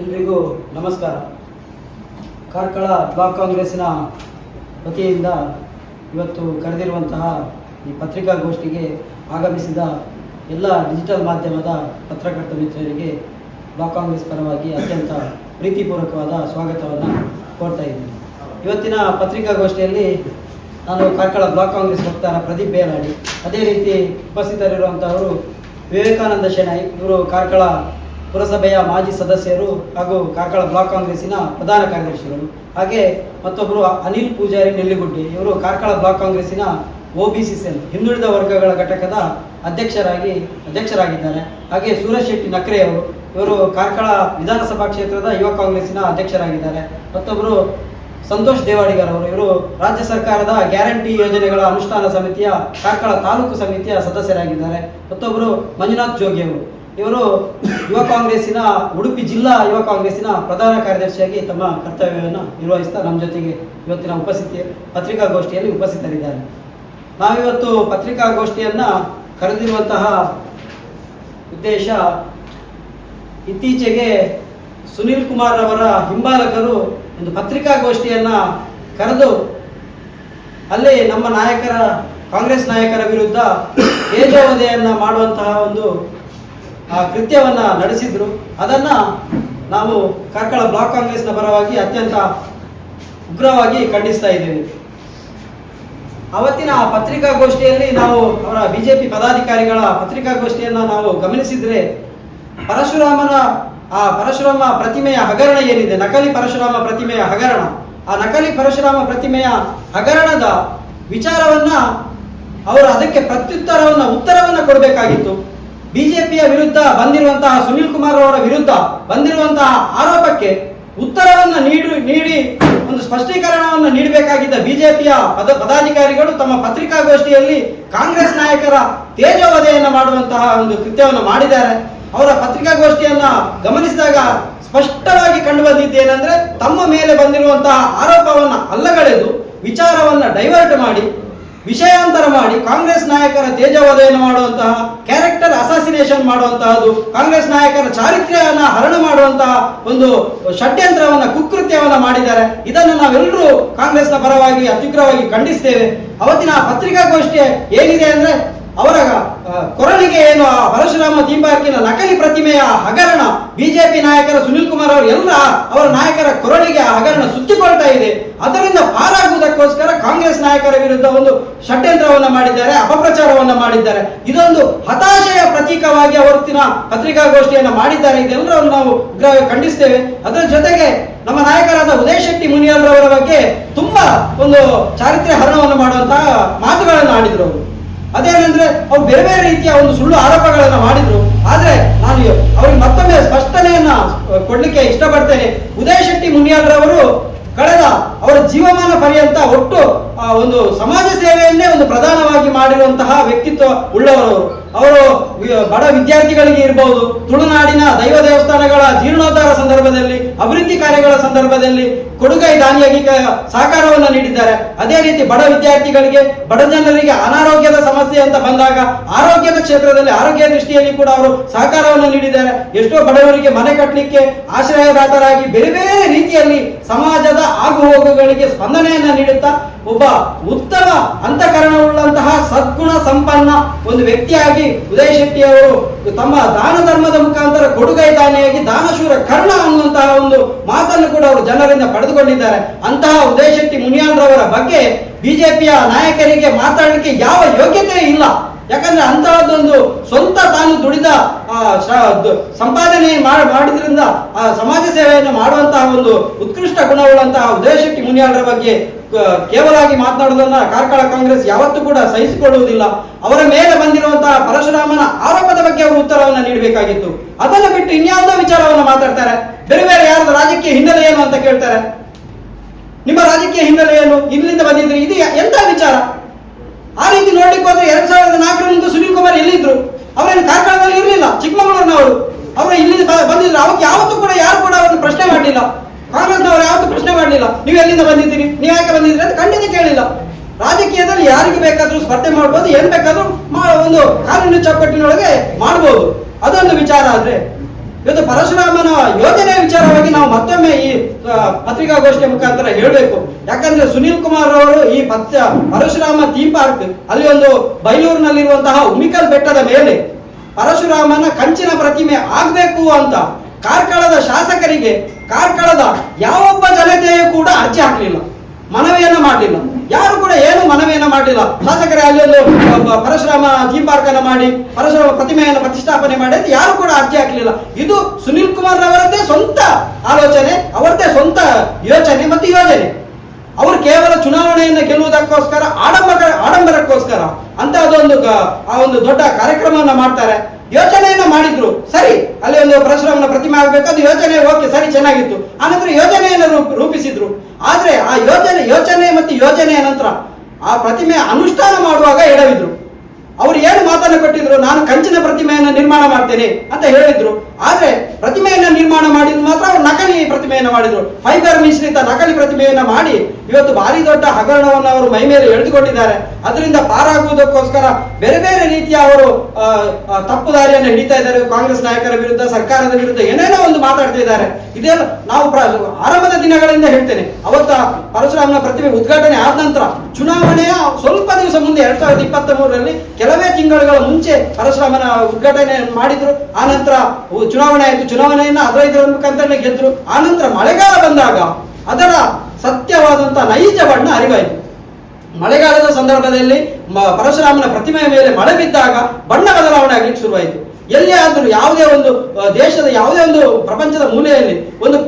ಎಲ್ರಿಗೂ ನಮಸ್ಕಾರ. ಕಾರ್ಕಳ ಬ್ಲಾಕ್ ಕಾಂಗ್ರೆಸ್ನ ವತಿಯಿಂದ ಇವತ್ತು ಕರೆದಿರುವಂತಹ ಈ ಪತ್ರಿಕಾಗೋಷ್ಠಿಗೆ ಆಗಮಿಸಿದ ಎಲ್ಲ ಡಿಜಿಟಲ್ ಮಾಧ್ಯಮದ ಪತ್ರಕರ್ತ ಮಿತ್ರರಿಗೆ ಬ್ಲಾಕ್ ಕಾಂಗ್ರೆಸ್ ಪರವಾಗಿ ಅತ್ಯಂತ ಪ್ರೀತಿಪೂರ್ವಕವಾದ ಸ್ವಾಗತವನ್ನು ಕೋರ್ತಾ ಇದ್ದೀನಿ. ಇವತ್ತಿನ ಪತ್ರಿಕಾಗೋಷ್ಠಿಯಲ್ಲಿ ನಾನು ಕಾರ್ಕಳ ಬ್ಲಾಕ್ ಕಾಂಗ್ರೆಸ್ ವಕ್ತಾರ ಪ್ರದೀಪ್ ಬೇಲಾಡಿ, ಅದೇ ರೀತಿ ಉಪಸ್ಥಿತರಿರುವಂಥವರು ವಿವೇಕಾನಂದ ಶೆಣೈ, ಇವರು ಕಾರ್ಕಳ ಪುರಸಭೆಯ ಮಾಜಿ ಸದಸ್ಯರು ಹಾಗೂ ಕಾರ್ಕಳ ಬ್ಲಾಕ್ ಕಾಂಗ್ರೆಸ್ಸಿನ ಪ್ರಧಾನ ಕಾರ್ಯದರ್ಶಿಗಳು, ಹಾಗೆ ಮತ್ತೊಬ್ಬರು ಅನಿಲ್ ಪೂಜಾರಿ ನೆಲ್ಲಿಗುಡ್ಡಿ. ಇವರು ಕಾರ್ಕಳ ಬ್ಲಾಕ್ ಕಾಂಗ್ರೆಸ್ಸಿನ ಒ ಬಿ ಸಿ ಸೆಲ್ ಹಿಂದುಳಿದ ವರ್ಗಗಳ ಘಟಕದ ಅಧ್ಯಕ್ಷರಾಗಿ, ಅಧ್ಯಕ್ಷರಾಗಿದ್ದಾರೆ. ಹಾಗೆ ಸೂರಜ್ ಶೆಟ್ಟಿ ನಕ್ರೆ ಅವರು, ಇವರು ಕಾರ್ಕಳ ವಿಧಾನಸಭಾ ಕ್ಷೇತ್ರದ ಯುವ ಕಾಂಗ್ರೆಸ್ಸಿನ ಅಧ್ಯಕ್ಷರಾಗಿದ್ದಾರೆ. ಮತ್ತೊಬ್ಬರು ಸಂತೋಷ್ ದೇವಾಡಿಗರ್ ಅವರು, ಇವರು ರಾಜ್ಯ ಸರ್ಕಾರದ ಗ್ಯಾರಂಟಿ ಯೋಜನೆಗಳ ಅನುಷ್ಠಾನ ಸಮಿತಿಯ, ಕಾರ್ಕಳ ತಾಲೂಕು ಸಮಿತಿಯ ಸದಸ್ಯರಾಗಿದ್ದಾರೆ. ಮತ್ತೊಬ್ಬರು ಮಂಜುನಾಥ್ ಜೋಗಿ ಅವರು ಇವರು ಯುವ ಕಾಂಗ್ರೆಸ್ಸಿನ ಉಡುಪಿ ಜಿಲ್ಲಾ ಯುವ ಕಾಂಗ್ರೆಸ್ಸಿನ ಪ್ರಧಾನ ಕಾರ್ಯದರ್ಶಿಯಾಗಿ ತಮ್ಮ ಕರ್ತವ್ಯವನ್ನು ನಿರ್ವಹಿಸ್ತಾ ನಮ್ಮ ಜೊತೆಗೆ ಇವತ್ತಿನ ಉಪಸ್ಥಿತಿ ಪತ್ರಿಕಾಗೋಷ್ಠಿಯಲ್ಲಿ ಉಪಸ್ಥಿತರಿದ್ದಾರೆ. ನಾವಿವತ್ತು ಪತ್ರಿಕಾಗೋಷ್ಠಿಯನ್ನು ಕರೆದಿರುವಂತಹ ಉದ್ದೇಶ ಇತ್ತೀಚೆಗೆ ಸುನೀಲ್ ಕುಮಾರ್ ಅವರ ಹಿಂಬಾಲಕರು ಒಂದು ಪತ್ರಿಕಾಗೋಷ್ಠಿಯನ್ನು ಕರೆದು ಅಲ್ಲಿ ನಮ್ಮ ನಾಯಕರ ಕಾಂಗ್ರೆಸ್ ನಾಯಕರ ವಿರುದ್ಧ ಏಜೋವಧೆಯನ್ನು ಮಾಡುವಂತಹ ಒಂದು ಆ, ಕೃತ್ಯವನ್ನ ನಡೆಸಿದ್ರು. ಅದನ್ನ ನಾವು ಕಾರ್ಕಳ ಬ್ಲಾಕ್ ಕಾಂಗ್ರೆಸ್ನ ಪರವಾಗಿ ಅತ್ಯಂತ ಉಗ್ರವಾಗಿ ಖಂಡಿಸ್ತಾ ಇದ್ದೇವೆ ಅವತ್ತಿನ ಆ ಪತ್ರಿಕಾಗೋಷ್ಠಿಯಲ್ಲಿ ನಾವು ಅವರ ಬಿಜೆಪಿ ಪದಾಧಿಕಾರಿಗಳ ಪತ್ರಿಕಾಗೋಷ್ಠಿಯನ್ನ ನಾವು ಗಮನಿಸಿದ್ರೆ ಪರಶುರಾಮನ ಆ ಪರಶುರಾಮ ಪ್ರತಿಮೆಯ ಹಗರಣ ಏನಿದೆ? ನಕಲಿ ಪರಶುರಾಮ ಪ್ರತಿಮೆಯ ಹಗರಣ. ಆ ನಕಲಿ ಪರಶುರಾಮ ಪ್ರತಿಮೆಯ ಹಗರಣದ ವಿಚಾರವನ್ನ ಅವರು ಅದಕ್ಕೆ ಪ್ರತ್ಯುತ್ತರವನ್ನ ಉತ್ತರವನ್ನ ಕೊಡಬೇಕಾಗಿತ್ತು. ಬಿಜೆಪಿಯ ವಿರುದ್ಧ ಬಂದಿರುವಂತಹ ಸುನಿಲ್ ಕುಮಾರ್ ಅವರ ವಿರುದ್ಧ ಬಂದಿರುವಂತಹ ಆರೋಪಕ್ಕೆ ಉತ್ತರವನ್ನು ನೀಡಿ ನೀಡಿ, ಒಂದು ಸ್ಪಷ್ಟೀಕರಣವನ್ನು ನೀಡಬೇಕಾಗಿದ್ದ ಬಿಜೆಪಿಯ ಪದ, ಪದಾಧಿಕಾರಿಗಳು ತಮ್ಮ ಪತ್ರಿಕಾಗೋಷ್ಠಿಯಲ್ಲಿ ಕಾಂಗ್ರೆಸ್ ನಾಯಕರ ತೇಜೋವಧೆಯನ್ನು ಮಾಡುವಂತಹ ಒಂದು ಕೃತ್ಯವನ್ನು ಮಾಡಿದ್ದಾರೆ. ಅವರ ಪತ್ರಿಕಾಗೋಷ್ಠಿಯನ್ನ ಗಮನಿಸಿದಾಗ ಸ್ಪಷ್ಟವಾಗಿ ಕಂಡು ಬಂದಿದ್ದೇನೆಂದ್ರೆ ತಮ್ಮ ಮೇಲೆ ಬಂದಿರುವಂತಹ ಆರೋಪವನ್ನು ಅಲ್ಲಗಳೆದು ವಿಚಾರವನ್ನು ಡೈವರ್ಟ್ ಮಾಡಿ ವಿಷಯಾಂತರ ಮಾಡಿ ಕಾಂಗ್ರೆಸ್ ನಾಯಕರ ತೇಜವಧೆಯನ್ನು ಮಾಡುವಂತಹ ಕ್ಯಾರೆಕ್ಟರ್ ಅಸಾಸಿನೇಷನ್ ಮಾಡುವಂತಹದ್ದು, ಕಾಂಗ್ರೆಸ್ ನಾಯಕರ ಚಾರಿತ್ರ್ಯವನ್ನ ಹರಣ ಮಾಡುವಂತಹ ಒಂದು ಷಡ್ಯಂತ್ರವನ್ನ, ಕುಕೃತ್ಯವನ್ನ ಮಾಡಿದ್ದಾರೆ. ಇದನ್ನು ನಾವೆಲ್ಲರೂ ಕಾಂಗ್ರೆಸ್ನ ಪರವಾಗಿ ಅತ್ಯುಗ್ರವಾಗಿ ಖಂಡಿಸ್ತೇವೆ. ಅವತ್ತಿನ ಪತ್ರಿಕಾಗೋಷ್ಠಿ ಏನಿದೆ ಅಂದ್ರೆ ಅವರ ಕೊರಳಿಗೆ ಏನು, ಆ, ಪರಶುರಾಮ ದೀಪಾರ್ಕಿನ ನಕಲಿ ಪ್ರತಿಮೆಯ ಹಗರಣ ಬಿಜೆಪಿ ನಾಯಕರ ಸುನಿಲ್ ಕುಮಾರ್ ಅವರು ಎಲ್ಲ ಅವರ ನಾಯಕರ ಕೊರಳಿಗೆ ಆ ಹಗರಣ ಸುತ್ತಿಕೊಳ್ತಾ ಇದೆ. ಅದರಿಂದ ಪಾರಾಗುವುದಕ್ಕೋಸ್ಕರ ಕಾಂಗ್ರೆಸ್ ನಾಯಕರ ವಿರುದ್ಧ ಒಂದು ಷಡ್ಯಂತ್ರವನ್ನು ಮಾಡಿದ್ದಾರೆ, ಅಪಪ್ರಚಾರವನ್ನು ಮಾಡಿದ್ದಾರೆ. ಇದೊಂದು ಹತಾಶೆಯ ಪ್ರತೀಕವಾಗಿ ಅವತ್ತಿನ ಪತ್ರಿಕಾಗೋಷ್ಠಿಯನ್ನು ಮಾಡಿದ್ದಾರೆ. ಇದೆಲ್ಲರನ್ನು ನಾವು ಖಂಡಿಸ್ತೇವೆ. ಅದರ ಜೊತೆಗೆ ನಮ್ಮ ನಾಯಕರಾದ ಉದಯ ಶೆಟ್ಟಿ ಮುನಿಯಲ್ರವರ ಬಗ್ಗೆ ತುಂಬಾ ಒಂದು ಚಾರಿತ್ರ್ಯ ಹರಣವನ್ನು ಮಾಡುವಂತಹ ಮಾತುಗಳನ್ನು ಆಡಿದ್ರು ಅವರು. ಅದೇನೆಂದ್ರೆ ಅವ್ರು ಬೇರೆ ಬೇರೆ ರೀತಿಯ ಒಂದು ಸುಳ್ಳು ಆರೋಪಗಳನ್ನ ಮಾಡಿದ್ರು. ಆದ್ರೆ ನಾನು ಅವ್ರಿಗೆ ಮತ್ತೊಮ್ಮೆ ಸ್ಪಷ್ಟನೆಯನ್ನ ಕೊಡ್ಲಿಕ್ಕೆ ಇಷ್ಟಪಡ್ತೇನೆ. ಉದಯ ಶೆಟ್ಟಿ ಮುನಿಯಾಲ್ರವರು ಕಳೆದ ಅವರ ಜೀವಮಾನ ಪರ್ಯಂತ ಒಟ್ಟು ಒಂದು ಸಮಾಜ ಸೇವೆಯನ್ನೇ ಒಂದು ಪ್ರಧಾನವಾಗಿ ಮಾಡಿರುವಂತಹ ವ್ಯಕ್ತಿತ್ವ ಉಳ್ಳವರು. ಅವರು ಬಡ ವಿದ್ಯಾರ್ಥಿಗಳಿಗೆ ಇರಬಹುದು ತುಳುನಾಡಿನ ದೈವ ದೇವಸ್ಥಾನಗಳ ಜೀರ್ಣೋದ್ಧಾರ ಸಂದರ್ಭದಲ್ಲಿ, ಅಭಿವೃದ್ಧಿ ಕಾರ್ಯಗಳ ಸಂದರ್ಭದಲ್ಲಿ ಕೊಡುಗೈ ದಾನಿಯಾಗಿ ಸಹಕಾರವನ್ನು ನೀಡಿದ್ದಾರೆ. ಅದೇ ರೀತಿ ಬಡ ವಿದ್ಯಾರ್ಥಿಗಳಿಗೆ, ಬಡ ಜನರಿಗೆ ಅನಾರೋಗ್ಯದ ಸಮಸ್ಯೆ ಅಂತ ಬಂದಾಗ, ಆರೋಗ್ಯದ ಕ್ಷೇತ್ರದಲ್ಲಿ ಆರೋಗ್ಯ ದೃಷ್ಟಿಯಲ್ಲಿ ಕೂಡ ಅವರು ಸಹಕಾರವನ್ನು ನೀಡಿದ್ದಾರೆ. ಎಷ್ಟೋ ಬಡವರಿಗೆ ಮನೆ ಕಟ್ಟಲಿಕ್ಕೆ ಆಶ್ರಯದಾತರಾಗಿ ಬೇರೆ ಬೇರೆ ರೀತಿಯಲ್ಲಿ ಸಮಾಜದ ಆಗುಹೋಗುಗಳಿಗೆ ಸ್ಪಂದನೆಯನ್ನ ನೀಡುತ್ತಾ, ಒಬ್ಬ ಉತ್ತಮ ಅಂತಃಕರಣವುಳ್ಳಂತಹ ಸದ್ಗುಣ ಸಂಪನ್ನ ಒಂದು ವ್ಯಕ್ತಿಯಾಗಿ ಉದಯ್ ಶೆಟ್ಟಿ ಅವರು ತಮ್ಮ ದಾನ ಧರ್ಮದ ಮುಖಾಂತರ ಕೊಡುಗೈ ದಾನಿಯಾಗಿ ದಾನಶೂರ ಕರ್ಣ ಅನ್ನುವಂತಹ ಒಂದು ಮಾತನ್ನು ಕೂಡ ಅವರು ಜನರಿಂದ ಪಡೆದುಕೊಂಡಿದ್ದಾರೆ. ಅಂತಹ ಉದಯ ಶೆಟ್ಟಿ ಮುನಿಯಾನ್ರವರ ಬಗ್ಗೆ ಬಿಜೆಪಿಯ ನಾಯಕರಿಗೆ ಮಾತಾಡಲಿಕ್ಕೆ ಯಾವ ಯೋಗ್ಯತೆ ಇಲ್ಲ. ಯಾಕಂದ್ರೆ ಅಂತಹದ್ದೊಂದು ಸ್ವಂತ ತಾನು ದುಡಿದ ಸಂಪಾದನೆ ಮಾಡಿದ್ರಿಂದ, ಆ, ಸಮಾಜ ಸೇವೆಯನ್ನು ಮಾಡುವಂತಹ ಒಂದು ಉತ್ಕೃಷ್ಟ ಗುಣವುಳ್ಳಂತಹ ಉದಯ ಶೆಟ್ಟಿ ಮುನಿಯಾಳರ ಬಗ್ಗೆ ಕೇವಲಾಗಿ ಮಾತನಾಡುವುದನ್ನ ಕಾರ್ಕಳ ಕಾಂಗ್ರೆಸ್ ಯಾವತ್ತೂ ಕೂಡ ಸಹಿಸಿಕೊಳ್ಳುವುದಿಲ್ಲ. ಅವರ ಮೇಲೆ ಬಂದಿರುವಂತಹ ಪರಶುರಾಮನ ಆರೋಪದ ಬಗ್ಗೆ ಅವರು ಉತ್ತರವನ್ನು ನೀಡಬೇಕಾಗಿತ್ತು. ಅದನ್ನು ಬಿಟ್ಟು ಇನ್ಯಾವುದೋ ವಿಚಾರವನ್ನು ಮಾತಾಡ್ತಾರೆ. ಬೇರೆ ಬೇರೆ ಯಾರದ ರಾಜಕೀಯ ಹಿನ್ನೆಲೆ ಏನು ಅಂತ ಕೇಳ್ತಾರೆ. ನಿಮ್ಮ ರಾಜಕೀಯ ಹಿನ್ನೆಲೆ ಏನು? ಇಲ್ಲಿಂದ ಬಂದಿದ್ರಿ. ಇದು ಎಂತ ವಿಚಾರ? ಆ ರೀತಿ ನೋಡ್ಲಿಕ್ಕೆ ಹೋದ್ರೆ ಎರಡ್ ಸಾವಿರದ ನಾಲ್ಕರ ಮುಂದೆ ಸುನೀಲ್ ಕುಮಾರ್ ಎಲ್ಲಿದ್ರು? ಅವರೇನು ಕಾರ್ಕಳದಲ್ಲಿ ಇರಲಿಲ್ಲ? ಚಿಕ್ಕಮಗಳೂರಿನವರು. ಅವರು ಇಲ್ಲಿಂದ ಬಂದಿದ್ರು. ಅವಕ್ಕೆ ಯಾವತ್ತೂ ಕೂಡ ಯಾರು ಕೂಡ ಅವರನ್ನು ಪ್ರಶ್ನೆ ಮಾಡಲಿಲ್ಲ. ಕಾಂಗ್ರೆಸ್ನವರು ಯಾವತ್ತೂ ಪ್ರಶ್ನೆ ಮಾಡಲಿಲ್ಲ. ನೀವು ಎಲ್ಲಿಂದ ಬಂದಿದ್ದೀರಿ? ನೀವು ಯಾಕೆ ಬಂದಿದ್ದೀರಿ ಅಂತ ಖಂಡಿತ ಕೇಳಿಲ್ಲ. ರಾಜಕೀಯದಲ್ಲಿ ಯಾರಿಗೆ ಬೇಕಾದರೂ ಸ್ಪರ್ಧೆ ಮಾಡ್ಬೋದು, ಏನ್ ಬೇಕಾದ್ರೂ ಒಂದು ಕಾನೂನು ಚೌಕಟ್ಟಿನೊಳಗೆ ಮಾಡ್ಬೋದು. ಅದೊಂದು ವಿಚಾರ ಆದ್ರೆ, ಇವತ್ತು ಪರಶುರಾಮನ ಯೋಜನೆ ನಾವು ಮತ್ತೊಮ್ಮೆ ಈ ಪತ್ರಿಕಾಗೋಷ್ಠಿಯ ಮುಖಾಂತರ ಹೇಳಬೇಕು. ಯಾಕಂದ್ರೆ ಸುನೀಲ್ ಕುಮಾರ್ ಅವರು ಈ ಪತ್ ಪರಶುರಾಮ ಥೀಮ್ ಪಾರ್ಕ್, ಅಲ್ಲಿ ಒಂದು ಬೈಲೂರಿನಲ್ಲಿರುವಂತಹ ಉಮಿಕಲ್ ಬೆಟ್ಟದ ಮೇಲೆ ಪರಶುರಾಮನ ಕಂಚಿನ ಪ್ರತಿಮೆ ಆಗ್ಬೇಕು ಅಂತ ಕಾರ್ಕಳದ ಶಾಸಕರಿಗೆ ಕಾರ್ಕಳದ ಯಾವೊಬ್ಬ ಜನತೆಯೂ ಕೂಡ ಅರ್ಜಿ ಹಾಕಲಿಲ್ಲ. ಮನವಿಯನ್ನ ಮಾಡಲಿಲ್ಲ. ಯಾರು ಕೂಡ ಏನು ಮನವಿಯನ್ನ ಮಾಡಲಿಲ್ಲ. ಶಾಸಕರೇ ಅಲ್ಲಿ ಒಂದು ಒಬ್ಬ ಪರಶುರಾಮ ಥೀಮ್ ಪಾರ್ಕ್ ಅನ್ನ ಮಾಡಿ, ಪರಶುರಾಮ ಪ್ರತಿಮೆಯನ್ನು ಪ್ರತಿಷ್ಠಾಪನೆ ಮಾಡಿ ಅಂತ ಯಾರು ಕೂಡ ಅರ್ಜಿ ಹಾಕಲಿಲ್ಲ. ಇದು ಸುನಿಲ್ ಕುಮಾರ್ ಅವರದ್ದೇ ಸ್ವಂತ ಆಲೋಚನೆ, ಅವರದ್ದೇ ಸ್ವಂತ ಯೋಚನೆ ಮತ್ತು ಯೋಜನೆ. ಅವರು ಕೇವಲ ಚುನಾವಣೆಯನ್ನು ಗೆಲ್ಲುವುದಕ್ಕೋಸ್ಕರ, ಆಡಂಬರ, ಆಡಂಬರಕ್ಕೋಸ್ಕರ ಅಂತ ಅದೊಂದು ಆ ಒಂದು ದೊಡ್ಡ ಕಾರ್ಯಕ್ರಮವನ್ನು ಮಾಡ್ತಾರೆ. ಯೋಚನೆಯನ್ನ ಮಾಡಿದ್ರು. ಸರಿ, ಅಲ್ಲಿ ಒಂದು ಪರಶುರಾಮನ ಪ್ರತಿಮೆ ಆಗಬೇಕು, ಅದು ಯೋಚನೆ, ಓಕೆ, ಸರಿ, ಚೆನ್ನಾಗಿತ್ತು. ಆನಂತರ ಯೋಜನೆಯನ್ನು ರೂಪ- ರೂಪಿಸಿದ್ರು. ಆದ್ರೆ ಆ ಯೋಜನೆ, ಯೋಚನೆ ಮತ್ತು ಯೋಜನೆಯ ನಂತರ ಆ ಪ್ರತಿಮೆ ಅನುಷ್ಠಾನ ಮಾಡುವಾಗ ಎಡವಿದ್ರು. ಅವರು ಏನು ಮಾತನ್ನು ಕೊಟ್ಟಿದ್ರು, ನಾನು ಕಂಚಿನ ಪ್ರತಿಮೆಯನ್ನು ನಿರ್ಮಾಣ ಮಾಡ್ತೇನೆ ಅಂತ ಹೇಳಿದ್ರು. ಆದ್ರೆ ಪ್ರತಿಮೆಯನ್ನು ನಿರ್ಮಾಣ ಮಾಡಿದ್ ಮಾತ್ರ ಅವರು ನಕಲಿ ಪ್ರತಿಮೆಯನ್ನು ಮಾಡಿದ್ರು. ಫೈಬರ್ ಮಿಶ್ರಿತ ನಕಲಿ ಪ್ರತಿಮೆಯನ್ನು ಮಾಡಿ ಇವತ್ತು ಭಾರಿ ದೊಡ್ಡ ಹಗರಣವನ್ನು ಅವರು ಮೈ ಮೇಲೆ ಎಳೆದುಕೊಂಡಿದ್ದಾರೆ. ಅದರಿಂದ ಪಾರಾಗುವುದಕ್ಕೋಸ್ಕರ ಬೇರೆ ಬೇರೆ ರೀತಿಯ ಅವರು ತಪ್ಪು ದಾರಿಯನ್ನು ಹಿಡಿತಾ ಇದ್ದಾರೆ. ಕಾಂಗ್ರೆಸ್ ನಾಯಕರ ವಿರುದ್ಧ, ಸರ್ಕಾರದ ವಿರುದ್ಧ ಏನೇನೋ ಒಂದು ಮಾತಾಡ್ತಾ ಇದ್ದಾರೆ. ಇದೆಲ್ಲ ನಾವು ಆರಂಭದ ದಿನಗಳಿಂದ ಹೇಳ್ತೇನೆ. ಅವತ್ತ ಪರಶುರಾಮನ ಪ್ರತಿಮೆ ಉದ್ಘಾಟನೆ ಆದ ನಂತರ ಚುನಾವಣೆಯ ಸ್ವಲ್ಪ ದಿವಸ ಮುಂದೆ, ಎರಡ್ ಸಾವಿರದ ಇಪ್ಪತ್ತ ಮೂರರಲ್ಲಿ ಕೆಲವೇ ತಿಂಗಳುಗಳ ಮುಂಚೆ ಪರಶುರಾಮನ ಉದ್ಘಾಟನೆ ಮಾಡಿದ್ರು. ಆನಂತರ ಚುನಾವಣೆ ಆಯಿತು. ಚುನಾವಣೆಯನ್ನ ಅದರ ಮುಖಾಂತರ ಗೆದ್ರು. ಗೆದ್ದರು ಆನಂತರ ಮಳೆಗಾಲ ಬಂದಾಗ ಅದರ ಸತ್ಯವಾದಂತಹ ನೈಜ ಬಣ್ಣ ಅರಿವಾಯಿತು. ಮಳೆಗಾಲದ ಸಂದರ್ಭದಲ್ಲಿ ಪರಶುರಾಮನ ಪ್ರತಿಮೆಯ ಮೇಲೆ ಮಳೆ ಬಿದ್ದಾಗ ಬಣ್ಣ ಬದಲಾವಣೆ ಆಗ್ಲಿಕ್ಕೆ ಶುರುವಾಯಿತು. ಎಲ್ಲಿ ಆದರೂ ಯಾವುದೇ ಒಂದು ದೇಶದ ಯಾವುದೇ ಒಂದು ಪ್ರಪಂಚದ ಮೂಲೆಯಲ್ಲಿ ಒಂದು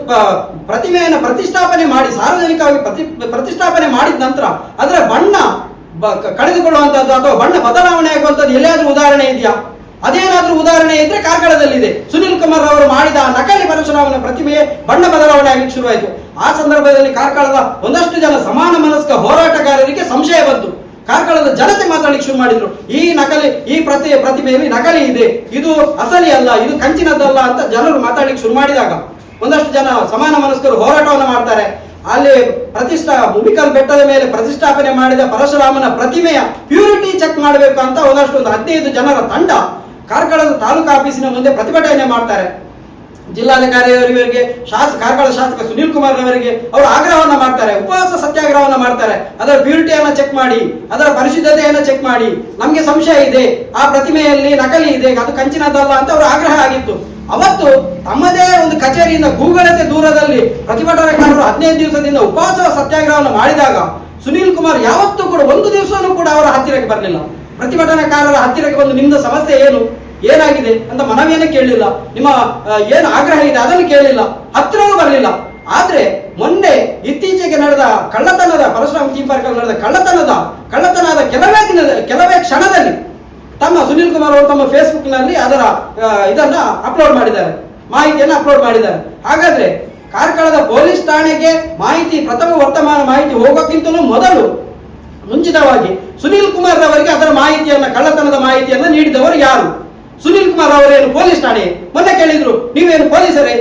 ಪ್ರತಿಮೆಯನ್ನು ಪ್ರತಿಷ್ಠಾಪನೆ ಮಾಡಿ, ಸಾರ್ವಜನಿಕವಾಗಿ ಪ್ರತಿ, ಪ್ರತಿಷ್ಠಾಪನೆ ಮಾಡಿದ ನಂತರ ಅದರ ಬಣ್ಣ ಬ- ಕ- ಅಥವಾ ಬಣ್ಣ ಬದಲಾವಣೆ ಆಗುವಂತದ್ದು ಎಲ್ಲಿಯಾದ್ರೂ ಉದಾಹರಣೆ ಇದೆಯಾ? ಅದೇನಾದ್ರೂ ಉದಾಹರಣೆ ಇದ್ರೆ ಕಾರ್ಕಳದಲ್ಲಿದೆ. ಸುನಿಲ್ ಕುಮಾರ್ ಅವರು ಮಾಡಿದ ನಕಲಿ ಪರಶುರಾಮನ ಪ್ರತಿಮೆಯೇ ಬಣ್ಣ ಬದಲಾವಣೆ ಆಗಲಿಕ್ಕೆ ಶುರುವಾಯಿತು. ಆ ಸಂದರ್ಭದಲ್ಲಿ ಕಾರ್ಕಳದ ಒಂದಷ್ಟು ಜನ ಸಮಾನ ಮನಸ್ಕ ಹೋರಾಟಗಾರರಿಗೆ ಸಂಶಯ ಬಂತು. ಕಾರ್ಕಳದ ಜನತೆ ಮಾತಾಡಲಿಕ್ಕೆ ಶುರು ಮಾಡಿದ್ರು. ಈ ನಕಲಿ, ಈ ಪ್ರತಿ, ಪ್ರತಿಮೆಯಲ್ಲಿ ನಕಲಿ ಇದೆ. ಇದು ಅಸಲಿ ಅಲ್ಲ, ಇದು ಕಂಚಿನದ್ದಲ್ಲ ಅಂತ ಜನರು ಮಾತಾಡಲಿಕ್ಕೆ ಶುರು ಮಾಡಿದಾಗ ಒಂದಷ್ಟು ಜನ ಸಮಾನ ಮನಸ್ಕರು ಹೋರಾಟವನ್ನು ಮಾಡ್ತಾರೆ. ಅಲ್ಲಿ ಪ್ರತಿಷ್ಠಾ, ಮುಬಿಕಲ್ ಬೆಟ್ಟದ ಮೇಲೆ ಪ್ರತಿಷ್ಠಾಪನೆ ಮಾಡಿದ ಪರಶುರಾಮನ ಪ್ರತಿಮೆಯ ಪ್ಯೂರಿಟಿ ಚೆಕ್ ಮಾಡಬೇಕು ಅಂತ ಒಂದಷ್ಟು ಒಂದು ಹದಿನೈದು ಜನರ ತಂಡ ಕಾರ್ಕಳದ ತಾಲೂಕು ಆಫೀಸಿನ ಮುಂದೆ ಪ್ರತಿಭಟನೆ ಮಾಡ್ತಾರೆ. ಜಿಲ್ಲಾಧಿಕಾರಿ ಅವರಿಗೆ ಶಾಸಕ ಕಾರ್ಕಳ ಶಾಸಕ ಸುನೀಲ್ ಕುಮಾರ್ ಅವರಿಗೆ ಅವರು ಆಗ್ರಹವನ್ನ ಮಾಡ್ತಾರೆ, ಉಪವಾಸ ಸತ್ಯಾಗ್ರಹವನ್ನ ಮಾಡ್ತಾರೆ. ಅದರ ಪ್ಯೂರಿಟಿಯನ್ನು ಚೆಕ್ ಮಾಡಿ, ಅದರ ಪರಿಶುದ್ಧತೆಯನ್ನ ಚೆಕ್ ಮಾಡಿ. ನಮಗೆ ಸಂಶಯ ಇದೆ, ಆ ಪ್ರತಿಮೆಯಲ್ಲಿ ನಕಲಿ ಇದೆ, ಅದು ಕಂಚಿನದಲ್ಲ ಅಂತ ಅವರ ಆಗ್ರಹ ಆಗಿತ್ತು. ಅವತ್ತು ತಮ್ಮದೇ ಒಂದು ಕಚೇರಿಯಿಂದ ಗೂಗಲತೆ ದೂರದಲ್ಲಿ ಪ್ರತಿಭಟನಾಕಾರರು ಹದಿನೈದು ದಿವಸದಿಂದ ಉಪವಾಸ ಸತ್ಯಾಗ್ರಹವನ್ನು ಮಾಡಿದಾಗ ಸುನೀಲ್ ಕುಮಾರ್ ಯಾವತ್ತೂ ಕೂಡ ಒಂದು ದಿವಸನೂ ಕೂಡ ಅವರ ಹತ್ತಿರಕ್ಕೆ ಬರಲಿಲ್ಲ. ಪ್ರತಿಭಟನಾಕಾರರ ಹತ್ತಿರಕ್ಕೆ ಬಂದು ನಿಮ್ದು ಸಮಸ್ಯೆ ಏನು? ಏನಾಗಿದೆ ಅಂತ ಮನವಿಯನ್ನು ಕೇಳಲಿಲ್ಲ. ನಿಮ್ಮ ಏನು ಆಗ್ರಹ ಇದೆ ಅದನ್ನು ಕೇಳಲಿಲ್ಲ. ಹತ್ತಿರವೂ ಬರಲಿಲ್ಲ. ಆದ್ರೆ ಮೊನ್ನೆ ಇತ್ತೀಚೆಗೆ ನಡೆದ ಕಳ್ಳತನದ, ಪರಶುರಾಮ್ ಪಾರ್ಕ್ ನಡೆದ ಕಳ್ಳತನದ ಕಳ್ಳತನದ ಕೆಲವೇ ದಿನದ, ಕೆಲವೇ ಕ್ಷಣದಲ್ಲಿ ತಮ್ಮ ಸುನೀಲ್ ಕುಮಾರ್ ಅವರು ತಮ್ಮ ಫೇಸ್ಬುಕ್ನಲ್ಲಿ ಅದರ ಇದನ್ನು ಅಪ್ಲೋಡ್ ಮಾಡಿದ್ದಾರೆ. ಮಾಹಿತಿಯನ್ನು ಅಪ್ಲೋಡ್ ಮಾಡಿದ್ದಾರೆ. ಹಾಗಾದ್ರೆ ಕಾರ್ಕಳದ ಪೊಲೀಸ್ ಠಾಣೆಗೆ ಮಾಹಿತಿ, ಪ್ರಥಮ ವರ್ತಮಾನ ಮಾಹಿತಿ ಹೋಗೋಕ್ಕಿಂತಲೂ ಮೊದಲು ಮುಂಚಿತವಾಗಿ ಸುನೀಲ್ ಕುಮಾರ್ ಅವರಿಗೆ ಅದರ ಮಾಹಿತಿಯನ್ನ, ಕಳ್ಳತನದ ಮಾಹಿತಿಯನ್ನು ನೀಡಿದವರು ಯಾರು? ಸುನೀಲ್ ಕುಮಾರ್ ಅವರೇನು ಪೊಲೀಸ್ ಠಾಣೆ? ಮೊನ್ನೆ ಕೇಳಿದ್ರು, ನೀವೇನು ಪೊಲೀಸರೇ?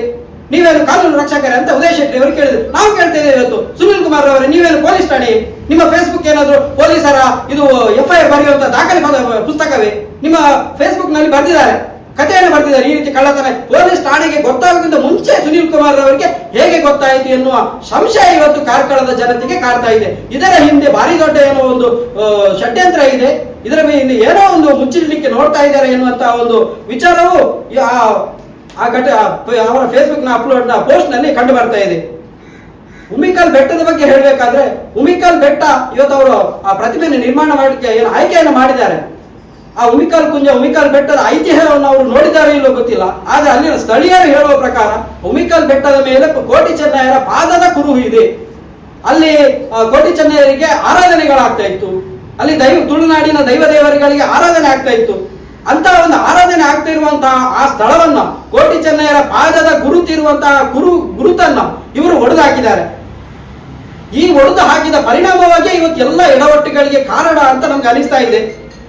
ನೀವೇನು ಕಾನೂನು ರಕ್ಷಕರೇ ಅಂತ ಉದಯ ಶೆಟ್ಟಿ ಅವರು ಕೇಳಿದ್ರು. ನಾವು ಕೇಳ್ತೇವೆ ಇವತ್ತು. ಸುನೀಲ್ ಕುಮಾರ್ ಅವರೇ ನೀವೇನು ಪೊಲೀಸ್ ಠಾಣೆ? ನಿಮ್ಮ ಫೇಸ್ಬುಕ್ ಏನಾದರೂ ಪೊಲೀಸರ ಇದು ಎಫ್ ಐ ಆರ್ ಬರೆಯುವಂತ ದಾಖಲೆ ಪುಸ್ತಕವೇ? ನಿಮ್ಮ ಫೇಸ್ಬುಕ್ನಲ್ಲಿ ಬರೆದಿದ್ದಾರೆ. ಕಥೆಯನ್ನು ಬರೆದಿದ್ದಾರೆ. ಈ ರೀತಿ ಕಳ್ಳತನ. ಪೊಲೀಸ್ ಠಾಣೆಗೆ ಗೊತ್ತಾಗೋಕ್ಕಿಂತ ಮುಂಚೆ ಸುನೀಲ್ ಕುಮಾರ್ ಅವರಿಗೆ ಹೇಗೆ ಗೊತ್ತಾಯಿತು ಎನ್ನುವ ಸಂಶಯ ಇವತ್ತು ಕಾರ್ಕಳದ ಜನತೆಗೆ ಕಾಡ್ತಾ ಇದೆ. ಇದರ ಹಿಂದೆ ಭಾರಿ ದೊಡ್ಡ ಏನೋ ಒಂದು ಷಡ್ಯಂತ್ರ ಇದೆ. ಇದರ ಮೇಲೆ ಏನೋ ಒಂದು ಮುಚ್ಚಿಡ್ಲಿಕ್ಕೆ ನೋಡ್ತಾ ಇದ್ದಾರೆ ಎನ್ನುವಂತಹ ಒಂದು ವಿಚಾರವು ಆ ಘಟ ಅವರ ಫೇಸ್ಬುಕ್ನ ಅಪ್ಲೋಡ್ನ ಪೋಸ್ಟ್ನಲ್ಲಿ ಕಂಡು ಬರ್ತಾ ಇದೆ. ಉಮಿಕಲ್ ಬೆಟ್ಟದ ಬಗ್ಗೆ ಹೇಳಬೇಕಾದ್ರೆ, ಉಮಿಕಲ್ ಬೆಟ್ಟ ಇವತ್ತು ಅವರು ಆ ಪ್ರತಿಮೆಯನ್ನು ನಿರ್ಮಾಣ ಮಾಡಲಿಕ್ಕೆ ಏನು ಆಯ್ಕೆಯನ್ನು ಮಾಡಿದ್ದಾರೆ. ಆ ಉಮಿಕಾಲ್ ಕುಂಜ, ಉಮಿಕಾಲ್ ಬೆಟ್ಟದ ಐತಿಹ್ಯವನ್ನು ಅವರು ನೋಡಿದ್ದಾರೆ ಇಲ್ಲೋ ಗೊತ್ತಿಲ್ಲ. ಆದ್ರೆ ಅಲ್ಲಿನ ಸ್ಥಳೀಯರು ಹೇಳುವ ಪ್ರಕಾರ ಉಮಿಕಾಲ್ ಬೆಟ್ಟದ ಮೇಲೆ ಕೋಟಿ ಚೆನ್ನಯ್ಯರ ಪಾದದ ಕುರುಹು ಇದೆ. ಅಲ್ಲಿ ಕೋಟಿ ಚೆನ್ನಯ್ಯರಿಗೆ ಆರಾಧನೆಗಳಾಗ್ತಾ ಇತ್ತು. ಅಲ್ಲಿ ದೈವ, ತುಳುನಾಡಿನ ದೈವ ದೇವರುಗಳಿಗೆ ಆರಾಧನೆ ಆಗ್ತಾ ಇತ್ತು. ಅಂತ ಒಂದು ಆರಾಧನೆ ಆಗ್ತಾ ಇರುವಂತಹ ಆ ಸ್ಥಳವನ್ನ ಕೋಟಿ ಚೆನ್ನಯ್ಯರ ಪಾದದ ಗುರುತಿರುವಂತಹ ಗುರು ಗುರುತನ್ನ ಇವರು ಒಡೆದು ಹಾಕಿದ್ದಾರೆ ಈ ಒಡೆದು ಹಾಕಿದ ಪರಿಣಾಮವಾಗಿ ಇವತ್ತು ಎಲ್ಲ ಎಡವಟ್ಟುಗಳಿಗೆ ಕಾರಣ ಅಂತ ನಮ್ಗೆ ಅನಿಸ್ತಾ ಇದೆ.